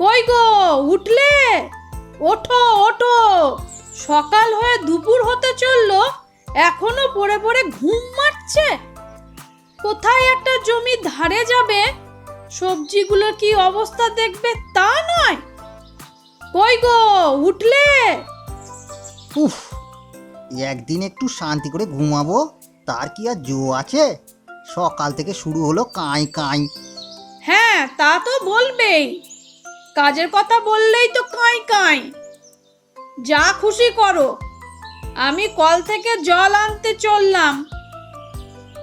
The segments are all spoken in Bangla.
কই গো উঠলে? ওঠো ওঠো। সকাল হয়ে দুপুর হতে চলল এখনও পড়ে পড়ে ঘুম মারছে। কোথায় একটা জমি ধারে যাবে সবজিগুলো কি অবস্থা দেখবে তা নয়। কই গো উঠলে? উফ একদিন একটু শান্তি করে ঘুমাবো তার কি আর জো আছে? সকাল থেকে শুরু হলো কাঁই কাঁই। হ্যাঁ তা তো বলবেই। কাজের কথা বললেই তো কাঁই কাঁই। যা খুশি করো। আমি কল থেকে জল আনতে চললাম।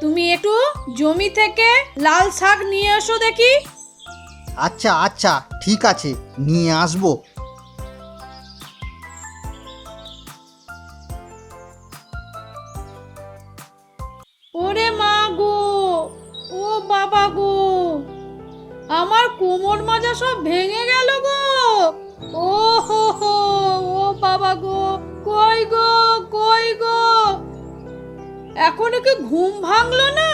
তুমি একটু জমি থেকে লাল শাক নিয়ে এসো দেখি। আচ্ছা আচ্ছা ঠিক আছে নিয়ে আসব। ওরে মা গো ও বাবা গো আমার কোমর মাজা সব ভেঙে গেল গো। ও হো হো, ও বাবা গো, কই গো কই গো? এখনও কি ঘুম ভাঙলো না?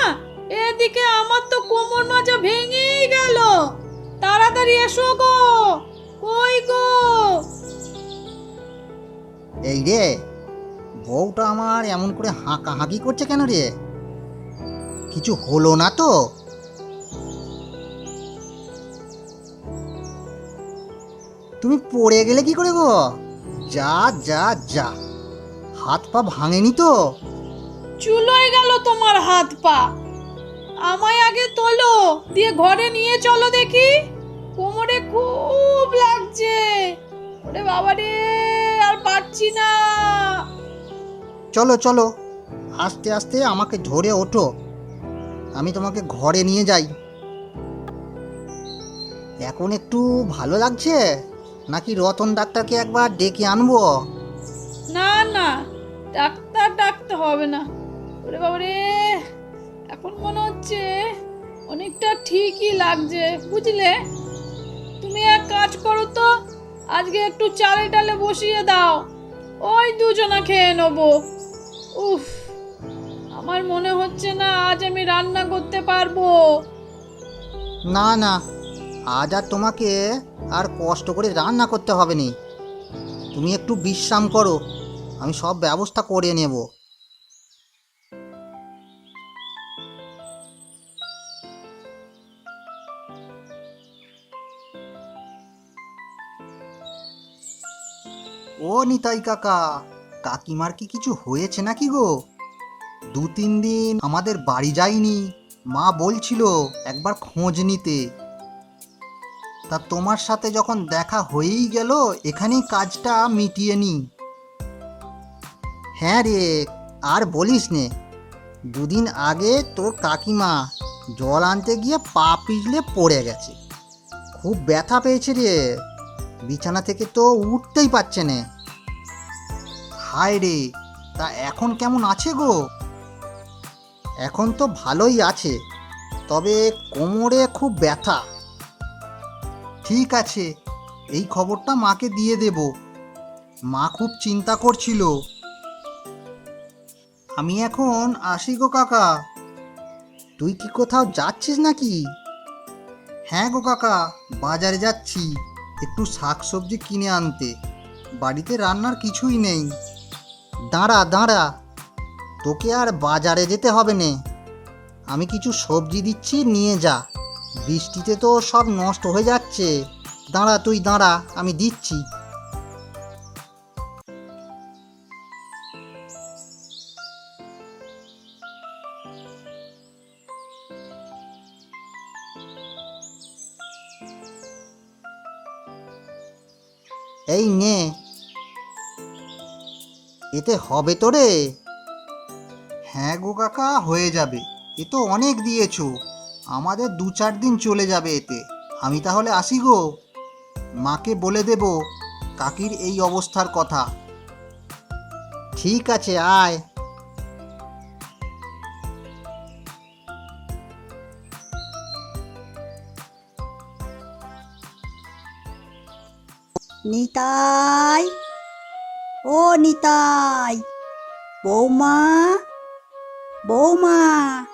এদিকে আমার তো কোমর মাজা ভেঙেই গেল। তাড়াতাড়ি এসো গো। কই গো? এই রে, বউটা আমার এমন করে হাঁকা হাঁকি করছে কেন রে? কিছু হলো না তো? তুমি পড়ে গেলে কি করে গো? যা যা যা। হাত পা ভাঙেনি তো? চুলোয় গেল তোমার হাত পা। আমায় আগে তোলো দিয়ে ঘরে নিয়ে চলো দেখি। কোমরে খুব লাগছে। ওরে বাবা রে আর পারছি না। চলো চলো। আস্তে আস্তে আমাকে ধরে ওঠো। আমি তোমাকে ঘরে নিয়ে যাই। এখন একটু ভালো লাগছে? নাকি রতন ডাক্তারকে একবার ডেকে আনব? না না ডাক্তার ডাকতে হবে না। ওরে বাবা রে এখন মনে হচ্ছে অনেকটা ঠিকই লাগছে বুঝলে? তুমি এক কাজ করো তো আজকে একটু চালে টালে বসিয়ে দাও ওই দুজনা খেয়ে নেব। উফ আমার মনে হচ্ছে না আজ আমি রান্না করতে পারব। না না আজ আর তোমাকে আর কষ্ট করে রান্না করতে হবে নি। তুমি একটু বিশ্রাম করো, আমি সব ব্যবস্থা করে নেব। ও নিতাই কাকা, কাকিমার কি কিছু হয়েছে নাকি গো? দু তিন দিন আমাদের বাড়ি যায়নি মা বলছিল একবার খোঁজ নিতে। তা তোমার সাথে যখন দেখা হয়েই গেল, এখানেই কাজটা মিটিয়ে নি। হ্যাঁ রে, আর বলিস নে, দুদিন আগে তোর কাকিমা জল আনতে গিয়ে পা পিছলে পড়ে গেছে। খুব ব্যথা পেয়েছে রে, বিছানা থেকে তো উঠতেই পারছে না। হায় রে, তা এখন কেমন আছে গো? এখন তো ভালোই আছে, তবে কোমরে খুব ব্যথা। ঠিক আছে, এই খবরটা মাকে দিয়ে দেব। মা খুব চিন্তা করছিল। আমি এখন আসি গো কাকা। তুই কি কোথাও যাচ্ছিস নাকি? হ্যাঁ গো কাকা, বাজারে যাচ্ছি, একটু শাকসবজি কিনে আনতে। বাড়িতে রান্নার কিছুই নেই। দাঁড়া দাঁড়া, তোকে আর বাজারে যেতে হবে নে। আমি কিছু সবজি দিচ্ছি, নিয়ে যা। বৃষ্টিতে তো সব নষ্ট হয়ে যাচ্ছে। দাঁড়া তুই দাঁড়া, আমি দিচ্ছি। এই নে। এতে হবে তো রে হ্যাঁ গো কাকা, হয়ে যাবে। এ তো অনেক দিয়েছ। আমাদের দু চার দিন চলে যাবে এতে। আমি তাহলে আসি গো। মাকে বলে দেব কাকির এই অবস্থার কথা। ঠিক আছে, আয়। নিতাই, ও নিতাই, বৌমা বৌমা।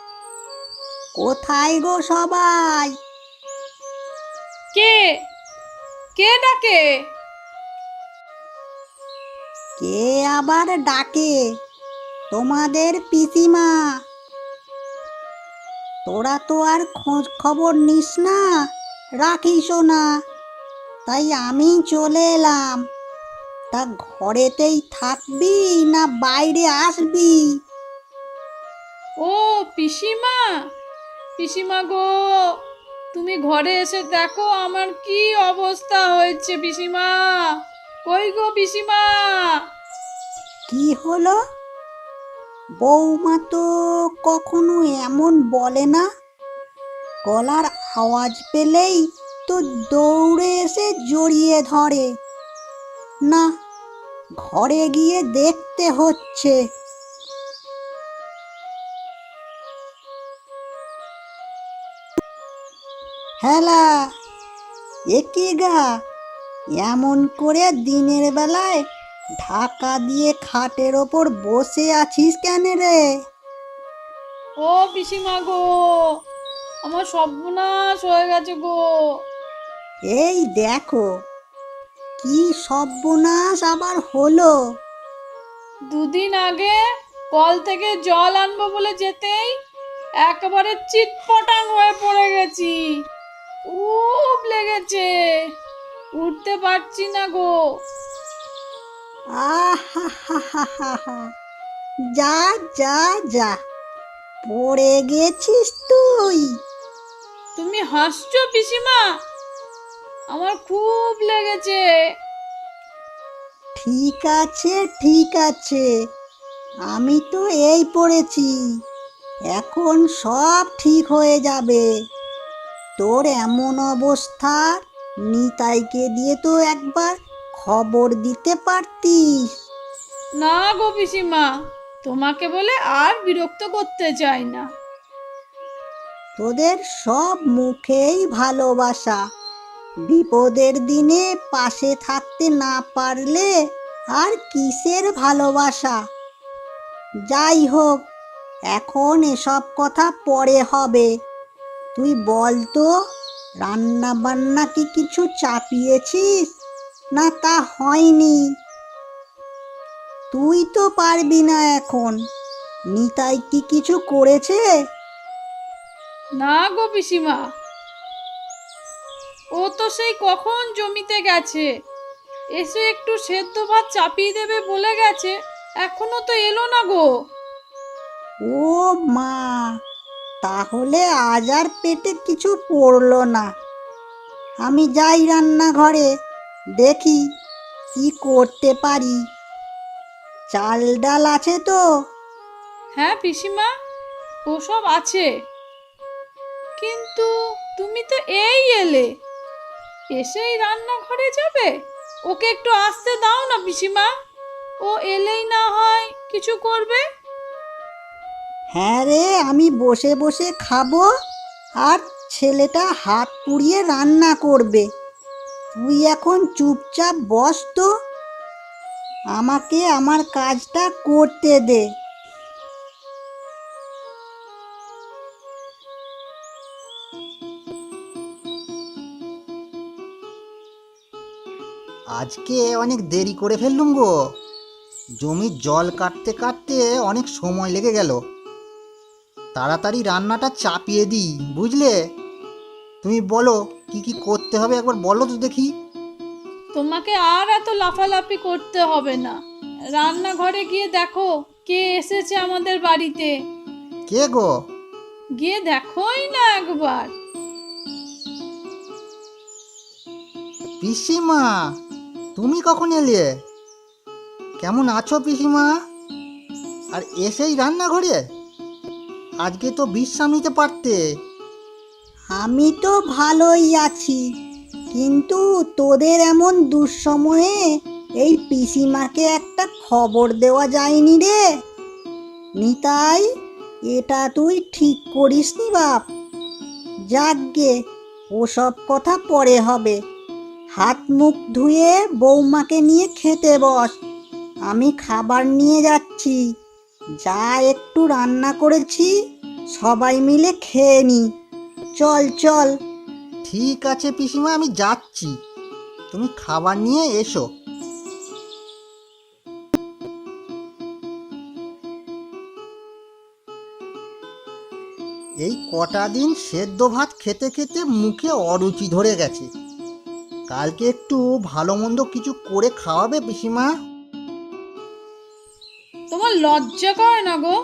কোথায় গো সবাই? কে? কে ডাকে? কে আবার ডাকে? তোমাদের পিসিমা। তোরা তো আর খোঁজ খবর নিস না। রাখিসও না তাই আমি চলে এলাম। তা ঘরেতেই থাকবি না বাইরে আসবি? ও পিসিমা? পিসিমা গো, তুমি ঘরে এসে দেখো আমার কি অবস্থা হয়েছে পিসিমা। কই গো পিসিমা? কি হলো? বৌমা তো কখনো এমন বলে না। গলার আওয়াজ পেলেই তো দৌড়ে এসে জড়িয়ে ধরে। না, ঘরে গিয়ে দেখতে হচ্ছে। হেলা কি গা। এমন করে দিনের বেলায় ঢাকা দিয়ে খাটের ওপর বসে আছিস কেন রে? ও পিসিমা গো আমার সর্বনাশ হয়ে গেছে গো। এই দেখো কি সর্বনাশ আবার হলো? দুদিন আগে কল থেকে জল আনব বলে যেতেই একেবারে চিটপটাং হয়ে পড়ে গেছি। খুব লেগেছে। উঠতে পারছি না গো। আহা যা যা যা। পড়ে গেছিস তুই। তুমি হাসছো পিসিমা? আমার খুব লেগেছে। ঠিক আছে ঠিক আছে। আমি তো এই পড়েছি। এখন সব ঠিক হয়ে যাবে। তোর এমন অবস্থা? নিতাইকে দিয়ে তো একবার খবর দিতে পারতিস। না গো পিসিমা তোমাকে বলে আর বিরক্ত করতে চাই না। তোদের সব মুখেই ভালোবাসা। বিপদের দিনে পাশে থাকতে না পারলে আর কিসের ভালোবাসা? যাই হোক এখন এসব কথা পরে হবে। তুই বল তো রান্না বান্না কি কিছু চাপিয়েছিস? না তা হয়নি। তুই তো পারবি না এখন। নিতাই কি কিছু করেছে? না গো পিসিমা। ও তো সেই কখন জমিতে গেছে? এসে একটু সেদ্ধ ভাত চাপিয়ে দেবে বলে গেছে। এখনও তো এলো না গো। ও মা তাহলে আজ আর পেটে কিছু পড়ল না। আমি যাই রান্নাঘরে, দেখি কি করতে পারি। চাল ডাল আছে তো? হ্যাঁ পিসিমা, ওসব আছে। কিন্তু তুমি তো এই এলে, এসেই রান্নাঘরে যাবে? ওকে একটু আসতে দাও না পিসিমা। ও এলেই না হয় কিছু করবে? হ্যাঁ রে, আমি বসে বসে খাব আর ছেলেটা হাত পুড়িয়ে রান্না করবে। তুই এখন চুপচাপ বস তো। আমাকে আমার কাজটা করতে দে। আজকে অনেক দেরি করে ফেললুম গো। জমির জল কাটতে কাটতে অনেক সময় লেগে গেল। তাড়াতাড়ি রান্নাটা চাপিয়ে দিই বুঝলে? তুমি বলো কি কি করতে হবে একবার বলো তো দেখি। তোমাকে আর এত লাফালাফি করতে হবে না। রান্নাঘরে গিয়ে দেখো কে এসেছে আমাদের বাড়িতে। কে গো? গিয়ে দেখোই না একবার। পিসিমা তুমি কখন এলে? কেমন আছো পিসিমা? আর এসেই রান্নাঘরে? আজকে তো বিশ্রাম নিতে পারতে। আমি তো ভালোই আছি, কিন্তু তোদের এমন দুঃসময়ে এই পিসিমাকে একটা খবর দেওয়া যায়নি রে। নিতাই, এটা তুই ঠিক করিস নি বাপ। যাকগে, ওসব কথা পরে হবে। হাত মুখ ধুয়ে বৌমাকে নিয়ে খেতে বস। আমি খাবার নিয়ে যাচ্ছি। যা একটু রান্না করেছি, সবাই মিলে খেয়ে নি। চল চল। ঠিক আছে পিসিমা, আমি যাচ্ছি। তুমি খাবার নিয়ে এসো। এই কটা দিন সেদ্ধ ভাত খেতে খেতে মুখে অরুচি ধরে গেছে। কালকে একটু ভালো মন্দ কিছু করে খাওয়াবে পিসিমা? লজ্জা করে না গো।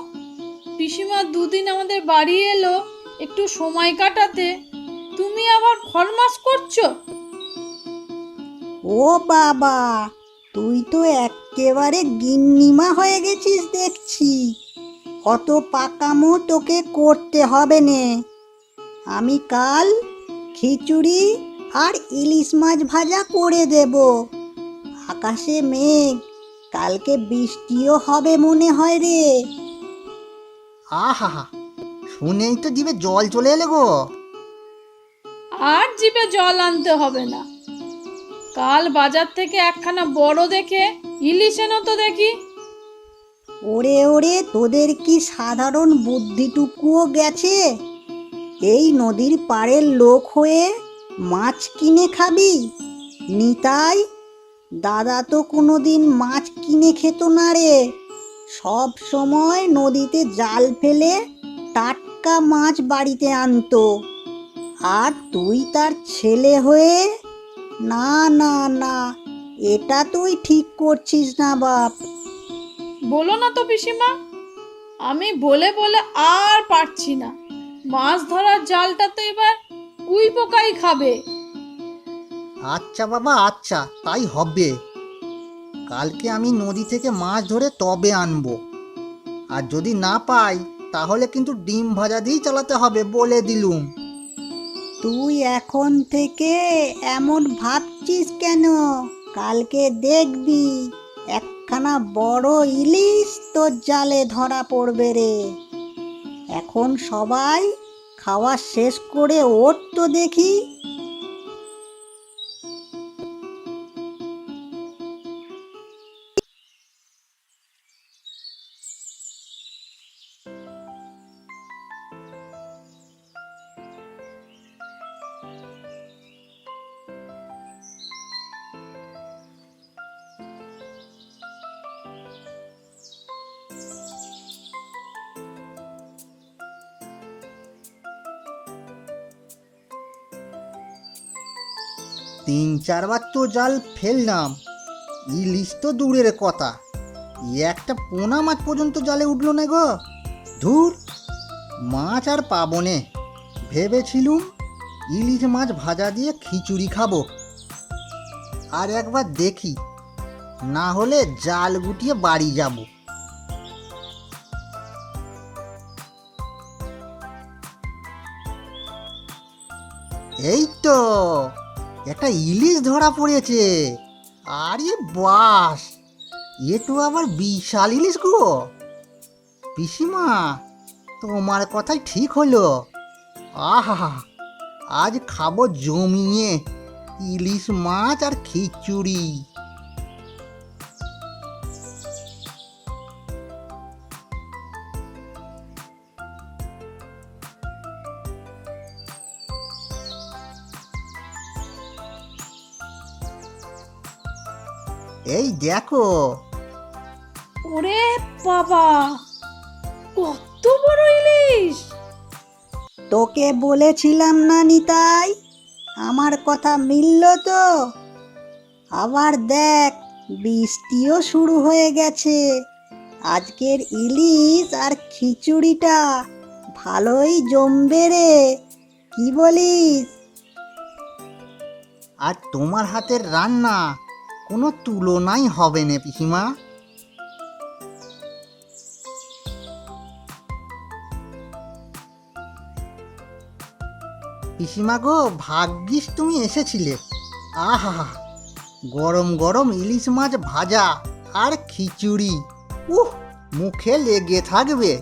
পিসিমা দুদিন আমাদের বাড়ি এলো, একটু সময় কাটাতে। তুমি আবার ফরমাস করছ? ও বাবা, তুই তো একেবারে গিন্নিমা হয়ে গেছিস দেখছি। অত পাকামো তোকে করতে হবে নে। আমি কাল খিচুড়ি আর ইলিশ মাছ ভাজা করে দেব। আকাশে মেঘ কালকে বৃষ্টিও হবে মনে হয় রে। আহা শুনেই তো জিভে জল চলে এলে গো। আর জিভে জল আনতে হবে না। কাল বাজার থেকে একখানা বড় দেখে ইলিশ এনো তো দেখি। ওরে ওরে তোদের কি সাধারণ বুদ্ধিটুকুও গেছে? এই নদীর পাড়ের লোক হয়ে মাছ কিনে খাবি? নিতাই দাদা তো কোনোদিন মাছ কিনে খেত না রে। সব সময় নদীতে জাল ফেলে টাটকা মাছ বাড়িতে আনতো। আর তুই তার ছেলে হয়ে? না না না, এটা তুই ঠিক করছিস না বাপ। বলো না তো পিসিমা, আমি বলে বলে আর পারছি না। মাছ ধরার জালটা তো এবার উই পোকাই খাবে। আচ্ছা বাবা আচ্ছা তাই হবে। কালকে আমি নদী থেকে মাছ ধরে তবে আনব। আর যদি না পাই, তাহলে কিন্তু ডিম ভাজা দিয়েই চালাতে হবে বলে দিলুম। তুই এখন থেকে এমন ভাবছিস কেন? কালকে দেখবি, একখানা বড় ইলিশ তোর জালে ধরা পড়বে রে। এখন সবাই খাওয়া শেষ করে ওঠ তো দেখি তিন চারবার তো জাল ফেললাম। ইলিশ তো দূরের কথা। একটা পোনা মাছ পর্যন্ত জালে উঠল না গো। ধুর, মাছ আর পাবো নে। ভেবেছিলুম ইলিশ মাছ ভাজা দিয়ে খিচুড়ি খাব। আর একবার দেখি, না হলে জাল গুটিয়ে বাড়ি যাব। এই তো একটা ইলিশ ধরা পড়েছে। আরে বাস, এ তো আবার বিশাল ইলিশ গো। পিসিমা, তোমার কথাই ঠিক হলো। আহা, আজ খাব জমিয়ে, ইলিশ মাছ আর খিচুড়ি। দেখো। ওরে বাবা কত বড় ইলিশ! তোকে বলেছিলাম না নিতাই আমার কথা মিলল তো। আবার দেখ বৃষ্টিও শুরু হয়ে গেছে। আজকের ইলিশ আর খিচুড়িটা ভালোই জমবে রে কি বলিস? আর তোমার হাতের রান্না কোনো তুলনাই হবে না পিসিমা। পিসিমা গো, ভাগ্যিস তুমি এসেছিলে। আহা, গরম গরম ইলিশ মাছ ভাজা আর খিচুড়ি। উহ, মুখে লেগে থাকবে।